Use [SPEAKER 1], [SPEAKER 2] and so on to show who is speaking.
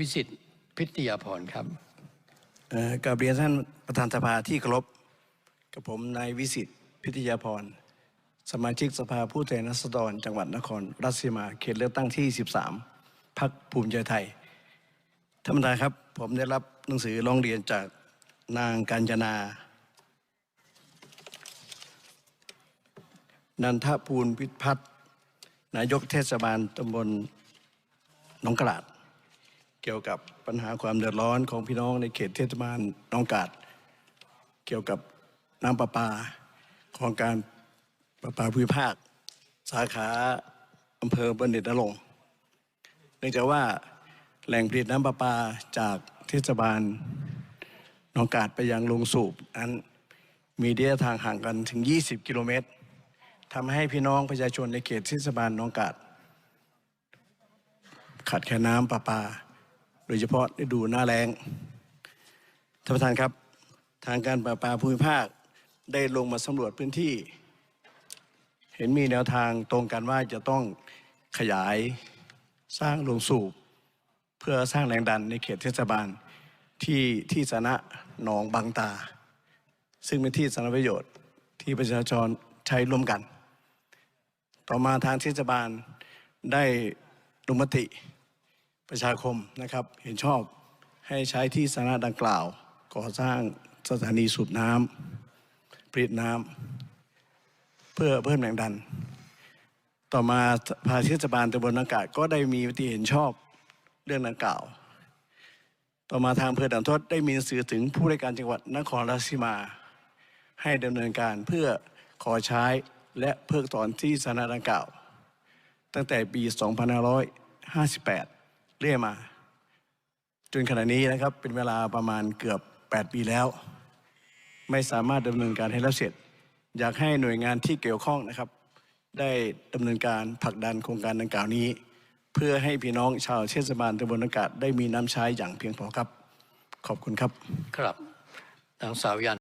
[SPEAKER 1] วิสิตพิทยาพรครับ
[SPEAKER 2] กับเรียนท่านประธานสภาที่เคารพกับผมนายวิสิตพิทยาพรสมาชิกสภาผู้แทนราษฎรจังหวัดนครราชสีมาเขตเลือกตั้งที่ 13พักภูมิใจไทยท่านประธานครับ ผมได้รับหนังสือร้องเรียนจากนางกัญจนา นันทภูลพิพัฒน์นายกเทศบาลตำบลหนองกระดา เกี่ยวกับปัญหาความเดือดร้อนของพี่น้องในเขตเทศบาลน้องกาดเกี่ยวกับน้ำประปาของการประปาภูมิภาค สาขาอำเภอบันเดตนรงเนื่องจากว่าแหล่งผลิตน้ำประปาจากเทศบาลหนองกาดไปยังโรงสูบนั้นมีระยะทางห่างกันถึง 20 กิโลเมตรทำให้พี่น้องประชาชนในเขตเทศบาลหนองกาดขาดแคลนน้ำประปา ดยเฉพาะฤดูหน้าแล้งท่านประธานครับทางการประปาภูมิภาคได้ลงมาสำรวจพื้นที่ เห็นมีแนวทางตรงกันว่าจะต้องขยายสร้างโรงสูบ เพื่อสร้างแรงดันในเขตเทศบาลที่ที่สาระหนองบางตา ซึ่งเป็นที่สาธารณประโยชน์ที่ประชาชนใช้ร่วมกัน ต่อมาทางเทศบาลได้ลงมติ ประชาคมนะครับ เห็นชอบให้ใช้ที่สาธารณะดังกล่าว ก่อสร้างสถานีสูบน้ำผลิตน้ำเพื่อเพิ่มแรงดัน ต่อมาภาเทศบาลตำบลนากาศก็ได้มีมติเห็นชอบเรื่องดังกล่าว ต่อมาทางอำเภอด่านทดได้มีหนังสือถึงผู้ราชการจังหวัดนครราชสีมา ให้ดำเนินการเพื่อขอใช้และเพิกถอนที่สาธารณะดังกล่าว ตั้งแต่ปี 2558 เรื่อยมาจนขณะนี้นะครับเป็นเวลาประมาณเกือบ 8 ปีแล้ว ไม่สามารถดำเนินการให้แล้วเสร็จ อยากให้หน่วยงานที่เกี่ยวข้องนะครับ ได้ดำเนินการผลักดันโครงการดังกล่าวนี้ เพื่อให้พี่น้องชาวเทศบาลตำบลอากาศได้มีน้ำใช้อย่างเพียงพอครับ ขอบคุณครับ
[SPEAKER 1] ครับนางสาวยัน